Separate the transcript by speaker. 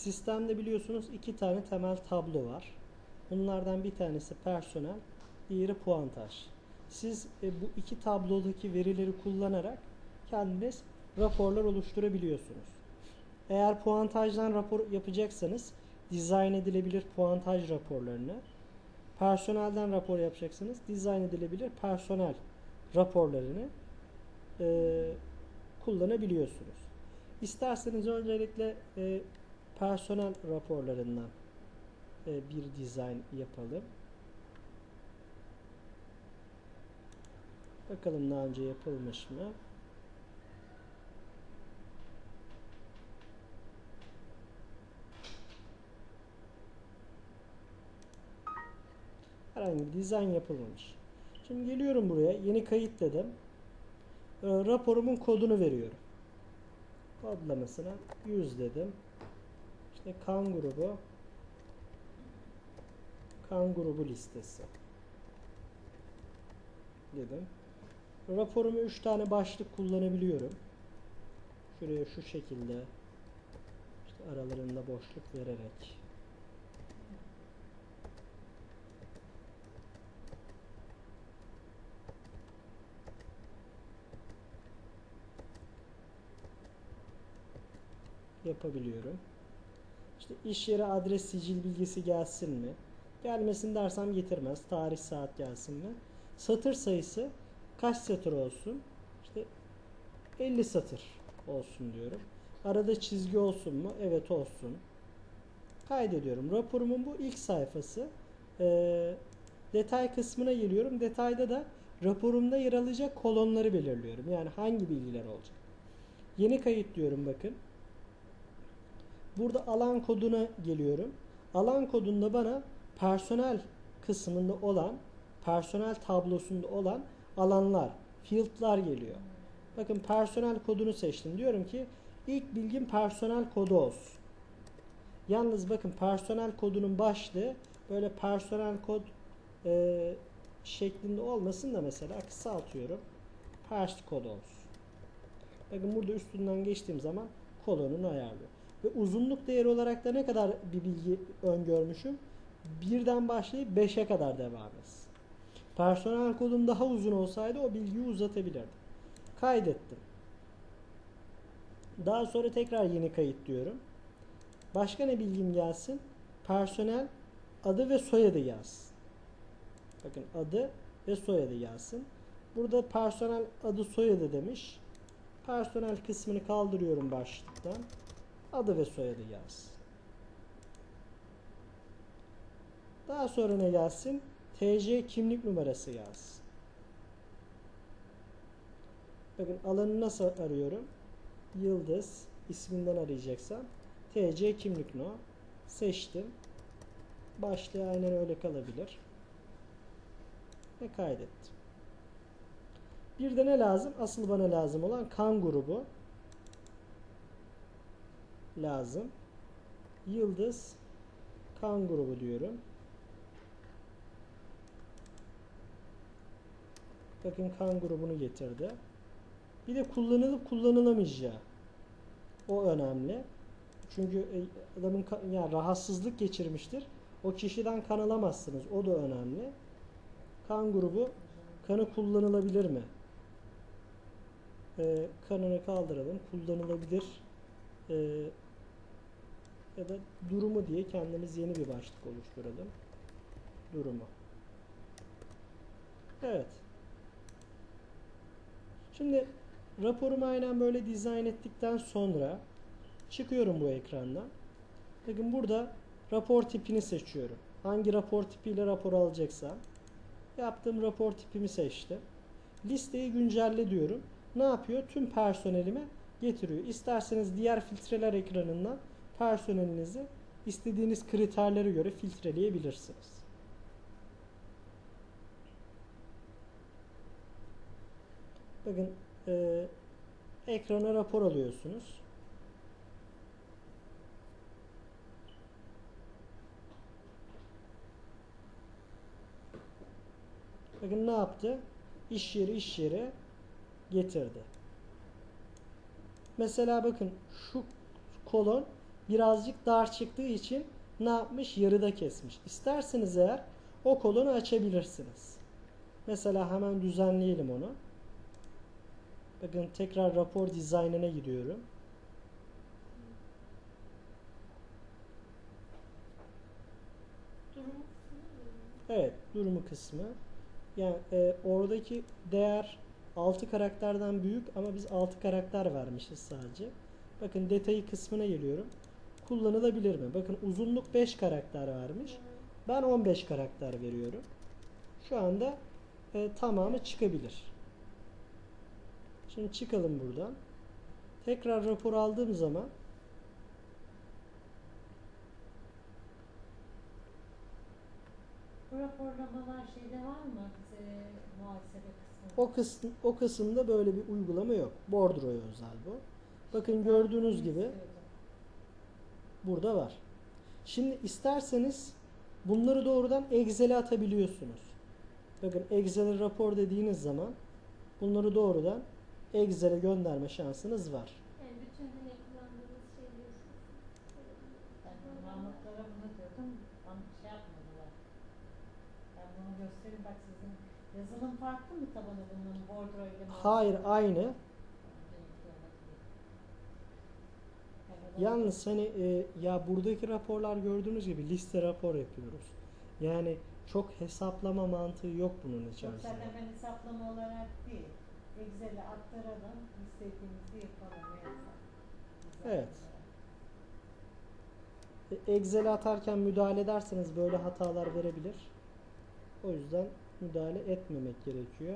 Speaker 1: sistemde biliyorsunuz iki tane temel tablo var. Bunlardan bir tanesi personel, diğeri puantaj. Siz e, bu iki tablodaki verileri kullanarak kendiniz raporlar oluşturabiliyorsunuz. Eğer puantajdan rapor yapacaksanız dizayn edilebilir puantaj raporlarını, personelden rapor yapacaksınız dizayn edilebilir personel raporlarını e, kullanabiliyorsunuz. İsterseniz öncelikle e, personel raporlarından e, bir dizayn yapalım. Bakalım daha önce yapılmış mı? Herhangi bir dizayn yapılmamış. Şimdi geliyorum buraya. Yeni kayıt dedim. E, raporumun kodunu veriyorum. Kodlamasına 100 dedim. İşte kan grubu kan grubu listesi dedim. Raporumu 3 tane başlık kullanabiliyorum. Şuraya şu şekilde işte aralarında boşluk vererek yapabiliyorum. İşte iş yeri adres sicil bilgisi gelsin mi? Gelmesin dersem getirmez. Tarih saat gelsin mi? Satır sayısı kaç satır olsun? İşte 50 satır olsun diyorum. Arada çizgi olsun mu? Evet olsun. Kaydediyorum. Raporumun bu ilk sayfası. Ee, detay kısmına geliyorum. Detayda da raporumda yer alacak kolonları belirliyorum. Yani hangi bilgiler olacak. Yeni kayıt diyorum bakın. Burada alan koduna geliyorum. Alan kodunda bana personel kısmında olan, personel tablosunda olan alanlar, field'lar geliyor. Bakın personel kodunu seçtim. Diyorum ki ilk bilgim personel kodu olsun. Yalnız bakın personel kodunun başlığı böyle personel kod e, şeklinde olmasın da mesela kısaltıyorum. Pers kod olsun. Bakın burada üstünden geçtiğim zaman kolonunu ayarlıyor. Ve uzunluk değeri olarak da ne kadar bir bilgi öngörmüşüm? Birden başlayıp 5'e kadar devam etsin. Personel kodum daha uzun olsaydı o bilgiyi uzatabilirdim. Kaydettim. Daha sonra tekrar yeni kayıt diyorum. Başka ne bilgim gelsin? Personel adı ve soyadı yazsın. Bakın adı ve soyadı yazsın. Burada personel adı soyadı demiş. Personel kısmını kaldırıyorum başlıktan. Adı ve soyadı yazsın. Daha sonra ne gelsin? TC kimlik numarası yazsın. Bakın alanı nasıl arıyorum? Yıldız isminden arayacaksam TC kimlik no seçtim. Başlığı aynen öyle kalabilir. Ve kaydettim. Bir de ne lazım? Asıl bana lazım olan kan grubu lazım. Yıldız kan grubu diyorum. Bakın kan grubunu getirdi. Bir de kullanılıp kullanılamayacağı. O önemli. Çünkü e, adamın yani rahatsızlık geçirmiştir. O kişiden kan alamazsınız. O da önemli. Kan grubu kanı kullanılabilir mi? Ee, kanını kaldıralım. Kullanılabilir ee, ya da durumu diye kendimiz yeni bir başlık oluşturalım. Durumu. Evet. Şimdi raporumu aynen böyle dizayn ettikten sonra çıkıyorum bu ekrandan. Bakın burada rapor tipini seçiyorum. Hangi rapor tipiyle rapor alacaksam yaptığım rapor tipimi seçtim. Listeyi güncelle diyorum. Ne yapıyor? Tüm personelime getiriyor. İsterseniz diğer filtreler ekranından personelinizi istediğiniz kriterlere göre filtreleyebilirsiniz. Bakın e, ekrana rapor alıyorsunuz. Bakın ne yaptı? İş yeri iş yeri getirdi. Mesela bakın şu kolon birazcık dar çıktığı için ne yapmış? Yarıda kesmiş. İsterseniz eğer o kolonu açabilirsiniz. Mesela hemen düzenleyelim onu. Bakın tekrar rapor dizaynına gidiyorum.
Speaker 2: Durum
Speaker 1: Evet, durumu kısmı. Yani e, oradaki değer 6 karakterden büyük ama biz 6 karakter vermişiz sadece. Bakın detayı kısmına geliyorum. Kullanılabilir mi? Bakın uzunluk 5 karakter vermiş. Ben 15 karakter veriyorum. Şu anda e, tamamı çıkabilir. Şimdi çıkalım buradan. Tekrar rapor aldığım zaman
Speaker 2: Bu raporlamalar şeyde var mı? Bize muhasebe kısmı.
Speaker 1: O kısım o kısımda böyle bir uygulama yok. Bordro'ya özel bu. Bakın gördüğünüz gibi burada var. Şimdi isterseniz bunları doğrudan Excel'e atabiliyorsunuz. Bakın Excel'e rapor dediğiniz zaman bunları doğrudan Excel'e gönderme şansınız var.
Speaker 3: Yani bütün hani kullandığımız şeyleri
Speaker 2: Ben Mahmutlara bunu diyordum. Şey yapmadılar. Ben bunu göstereyim bak sizin yazılım farklı mı tabanı bunun bordro ile?
Speaker 1: Hayır aynı. Yalnız hani e, ya buradaki raporlar gördüğünüz gibi liste rapor yapıyoruz. Yani çok hesaplama mantığı yok bunun
Speaker 2: Yok
Speaker 1: içerisinde.
Speaker 2: zaten ben hesaplama olarak değil. Excel'e aktaralım, istediğimizi yapalım.
Speaker 1: Evet. E, Excel'e atarken müdahale ederseniz böyle hatalar verebilir. O yüzden müdahale etmemek gerekiyor.